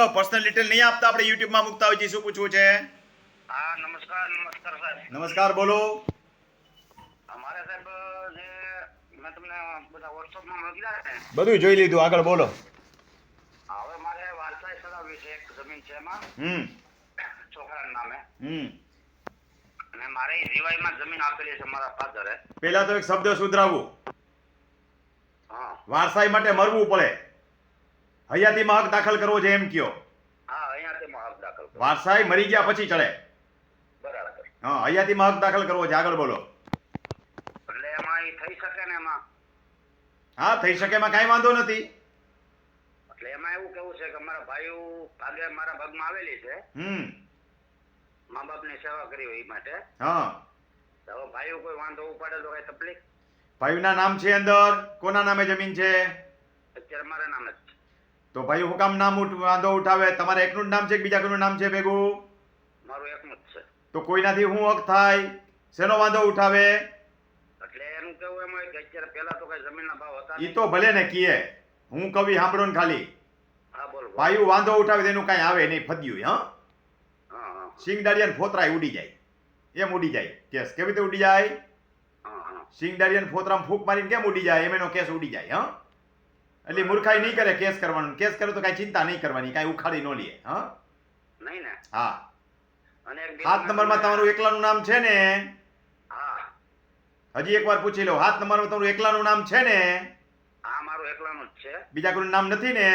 મિત્રો personal detail નહીં આપતા આપણે યુટ્યુબમાં મૂકતા હોય છે શું પૂછવું છે? હા નમસ્કાર નમસ્કાર સાહેબ. નમસ્કાર બોલો. અમારે સાહેબ જે મેં તમને બધા વોટ્સઅપમાં મોકલ્યા છે બધું જોઈ લીધું. આગળ બોલો. હવે મારે વારસાઈ સરાવી છે એક જમીન છે એમાં. હમ. છોકરાના નામે. હમ. અને મારે રીવાઈમાં જમીન આપેલી છે મારા ફાધરે પહેલા તો એક શબ્દ સુધરાવું. હા. વારસાઈ માટે મરવું પડે. હયાતીમાં હક દાખલ કરવો છે એમ કયો. વારસાઈ મરી ગયા પછી ચડે. બરાબર. હા હયાતીમાં હક દાખલ કરવો છે. આગળ બોલો. એટલે એમાં ઈ થઈ શકે ને એમાં? હા થઈ શકે એમાં કાંઈ વાંધો નથી. એટલે એમાં એવું કેવું છે કે મારા ભાઈઓ ભાગે મારા ભાગમાં આવેલી છે. હમ. મા બાપની સેવા કરી હોય એ માટે. હા. તો હવે ભાઈઓ કોઈ વાંધો ઉપાડે તો કઈ તકલીફ? ભાઈના નામ છે અંદર. કોના નામે જમીન છે? અત્યારે મારા નામે જ છે. તો ભાઈ હું કામ નામ વાંધો ઉઠાવે. તમારે એકનું જ નામ છે કે બીજા કોઈનું નામ છે ભેગું? મારું એકનું જ છે. તો કોઈનાથી હું હક થાય? શેનો વાંધો ઉઠાવે? એટલે એનું કેવું એમ હોય કે અત્યારે પહેલા તો કઈ જમીનના ભાવ હતા ઈ તો ભલે ને કીએ. હું કવિ સાંભળો ને ખાલી. હા બોલ. ભાઈ વાંધો ઉઠાવે તેનું કાંઈ આવે નહીં ફદ્યું હા? હા ફોતરાય ઉડી જાય. એમ ઉડી જાય. કેસ કેવી રીતે ઉડી જાય? હા ફોતરામાં ફૂંક મારીને કેમ ઉડી જાય? એમ એનો કેસ ઉડી જાય હા? એટલે મૂર્ખાઈ નહીં કરે કેસ કરવાનું. કેસ કરે તો કઈ ચિંતા નહીં કરવાની કઈ ઉખાડી ન લે હા? નહીં ને. હા. હાથ નંબરમાં તમારું એકલાનું નામ છે ને? હા. હજી એકવાર પૂછી લો હાથ નંબરમાં તમારું એકલાનું નામ છે ને? હા મારું એકલાનું જ છે. બીજા કોઈનું નામ નથી ને?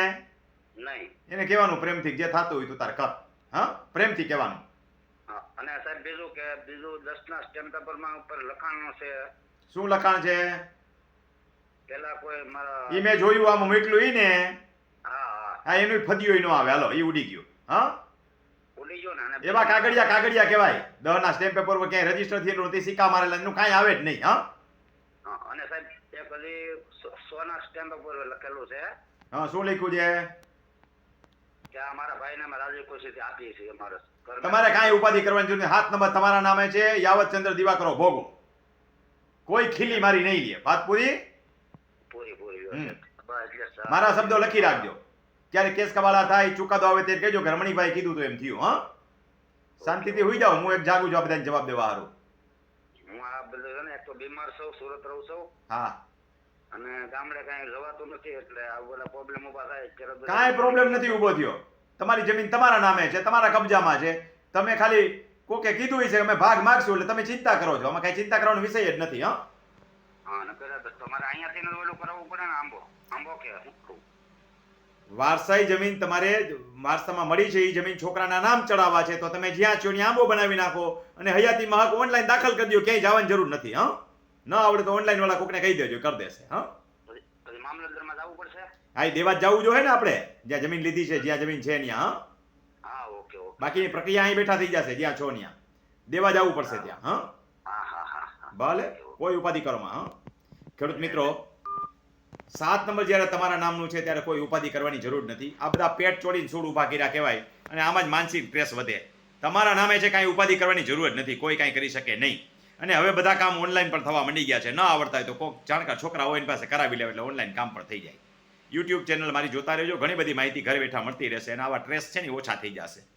નહીં. એને કહેવાનું પ્રેમથી જે થતું હોય તું તારે કર. હા? પ્રેમથી કહેવાનું. હા અને સાહેબ બીજું કે બીજું દસના સ્ટેમ્પ પેપરમાં ઉપર લખાણનું છે. શું લખાણ છે? પેલા કોઈ મારા ઈ મેં જોયું આમ મોકલ્યું ઈ ને. હા હા. એનું ફદ્યું ન આવે. હાલો એ ઉડી ગયું. હા? ઉડી ગયો ને એવા કાગળિયા કાગળિયા કહેવાય. દહના સ્ટેમ્પ પેપર પર ક્યાંય રજિસ્ટર થયેલું નથી સિક્કા મારેલા એનું કાંઈ આવે જ નહીં હા? અને સાહેબ એક હજી સોના સ્ટેમ્પ ઉપર લખેલું છે. હા શું લખ્યું છે? કે અમારા ભાઈને અમે રાજી ખુશીથી આપીએ છીએ અમારે તમારે કાંઈ ઉપાધિ કરવાની જરૂર હાથ નંબર તમારા નામે છે. યાવતચંદ્ર દિવાકરો ભોગો કોઈ ખીલી મારી નહીં લે. વાત પૂરી? મારા શબ્દો લખી રાખજો. ક્યારે કેસ કવાલા થાય ચુકાદો આવે તે કહેજો કે રમણીભાઈ કીધું તો એમ થયું હા? શાંતિથી હોઈ જાઓ હું એક જાગું છું આ બધાને જવાબ દેવા હારું. હું આ બધું એક તો બીમાર છું સુરત રહું છું હા. અને ગામડે કાંઈ જવાતું નથી એટલે આ બધા પ્રોબ્લેમ ઊભા થાય કાંઈ પ્રોબ્લેમ નથી ઊભો થયો. તમારી જમીન તમારા નામે છે તમારા કબજામાં છે. તમે ખાલી કોકે કીધું છે અમે ભાગ માગશું એટલે તમે ચિંતા કરો છો. આમાં કાંઈ ચિંતા કરવાનો વિષય જ નથી હા? હા નકર તમારે અહીંયાથી ઓલું કરાવવું પડે ને આંબો. આંબો કે શું વારસાઈ જમીન તમારે વારસામાં મળી છે એ જમીન છોકરાના નામ ચડાવવા છે તો તમે જ્યાં છો ત્યાં આંબો બનાવી નાખો અને હયાતી હક ઓનલાઈન દાખલ કરી દો ક્યાંય જવાની જરૂર નથી હા? ન આવડે તો ઓનલાઈન વાળા કોકને કહી દેજો કરી દેશે હા? હા દેવા જવું જોઈએ ને આપણે જ્યાં જમીન લીધી છે જ્યાં જમીન છે ત્યાં હા? હા ઓકે ઓકે. બાકીની પ્રક્રિયા અહીં બેઠા થઈ જશે જ્યાં છો ત્યાં. દેવા જવું પડશે ત્યાં હા? હા હા હા હા. ભલે. કોઈ ઉપાધિ કરવામાં ખેડૂત મિત્રો, સાત નંબર જ્યારે તમારા નામનું છે ત્યારે કોઈ ઉપાધિ કરવાની જરૂર નથી. આ બધા પેટ ચોડીને છોડ ઊભા કર્યા કહેવાય અને આમાં જ માનસિક સ્ટ્રેસ વધે. તમારા નામે છે કાંઈ ઉપાધિ કરવાની જરૂર જ નથી. કોઈ કાંઈ કરી શકે નહીં. અને હવે બધા કામ ઓનલાઈન પણ થવા માંડી ગયા છે. ન આવડતા હોય તો કોઈક જાણકાર છોકરા હોય એની પાસે કરાવી લેવા એટલે ઓનલાઈન કામ પણ થઈ જાય. યુટ્યુબ ચેનલ મારી જોતા રહેજો. ઘણી બધી માહિતી ઘરે બેઠા મળતી રહેશે અને આવા ટ્રેસ છે ને ઓછા થઈ જશે.